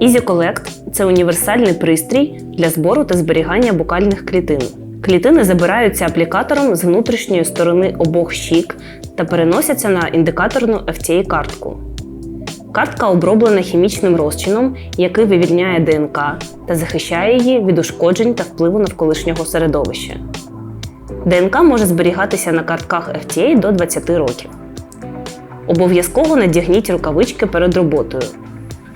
Easy Collect – це універсальний пристрій для збору та зберігання букальних клітин. Клітини забираються аплікатором з внутрішньої сторони обох щік та переносяться на індикаторну FTA-картку. Картка оброблена хімічним розчином, який вивільняє ДНК та захищає її від ушкоджень та впливу навколишнього середовища. ДНК може зберігатися на картках FTA до 20 років. Обов'язково надягніть рукавички перед роботою.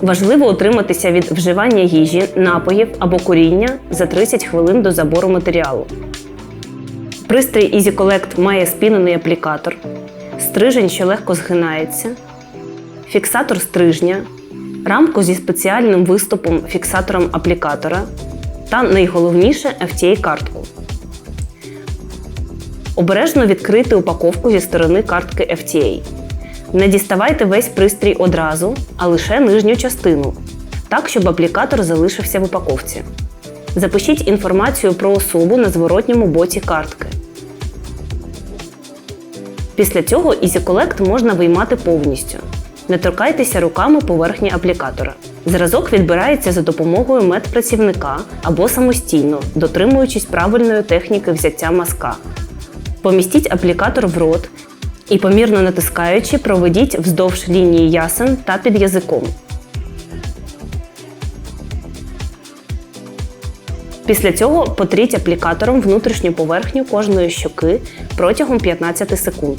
Важливо утриматися від вживання їжі, напоїв або куріння за 30 хвилин до забору матеріалу. Пристрій Easy Collect має спінений аплікатор, стрижень, що легко згинається, фіксатор стрижня, рамку зі спеціальним виступом фіксатором аплікатора та найголовніше FTA-картку. Обережно відкрити упаковку зі сторони картки FTA. Не діставайте весь пристрій одразу, а лише нижню частину, так, щоб аплікатор залишився в упаковці. Запишіть інформацію про особу на зворотньому боці картки. Після цього Easy Collect можна виймати повністю. Не торкайтеся руками поверхні аплікатора. Зразок відбирається за допомогою медпрацівника або самостійно, дотримуючись правильної техніки взяття мазка. Помістіть аплікатор в рот і, помірно натискаючи, проведіть вздовж лінії ясен та під язиком. Після цього потріть аплікатором внутрішню поверхню кожної щоки протягом 15 секунд.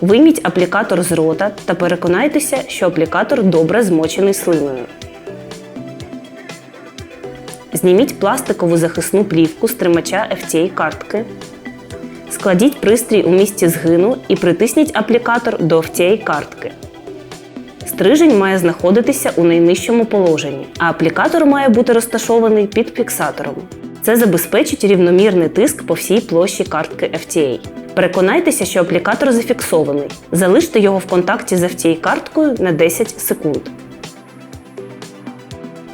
Вийміть аплікатор з рота та переконайтеся, що аплікатор добре змочений слиною. Зніміть пластикову захисну плівку з тримача FTA-картки. Складіть пристрій у місці згину і притисніть аплікатор до FTA-картки. Стрижень має знаходитися у найнижчому положенні, а аплікатор має бути розташований під фіксатором. Це забезпечить рівномірний тиск по всій площі картки FTA. Переконайтеся, що аплікатор зафіксований. Залиште його в контакті з FTA-карткою на 10 секунд.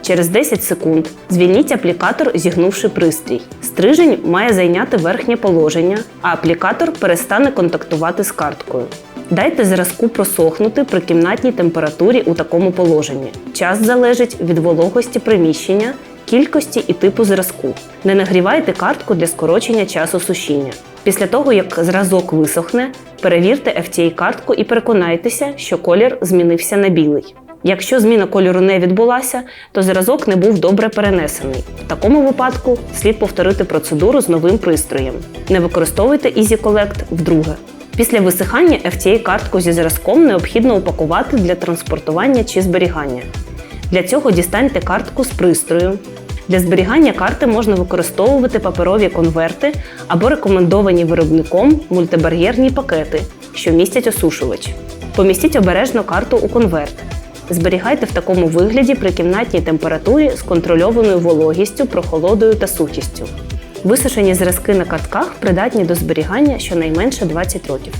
Через 10 секунд звільніть аплікатор, зігнувши пристрій. Стрижень має зайняти верхнє положення, а аплікатор перестане контактувати з карткою. Дайте зразку просохнути при кімнатній температурі у такому положенні. Час залежить від вологості приміщення, кількості і типу зразку. Не нагрівайте картку для скорочення часу сушіння. Після того, як зразок висохне, перевірте FTA-картку і переконайтеся, що колір змінився на білий. Якщо зміна кольору не відбулася, то зразок не був добре перенесений. В такому випадку слід повторити процедуру з новим пристроєм. Не використовуйте Easy Collect вдруге. Після висихання FTA-картку зі зразком необхідно упакувати для транспортування чи зберігання. Для цього дістаньте картку з пристрою. Для зберігання карти можна використовувати паперові конверти або рекомендовані виробником мультибар'єрні пакети, що містять осушувач. Помістіть обережно карту у конверт. Зберігайте в такому вигляді при кімнатній температурі з контрольованою вологістю, прохолодою та сухістю. Висушені зразки на картках придатні до зберігання щонайменше 20 років.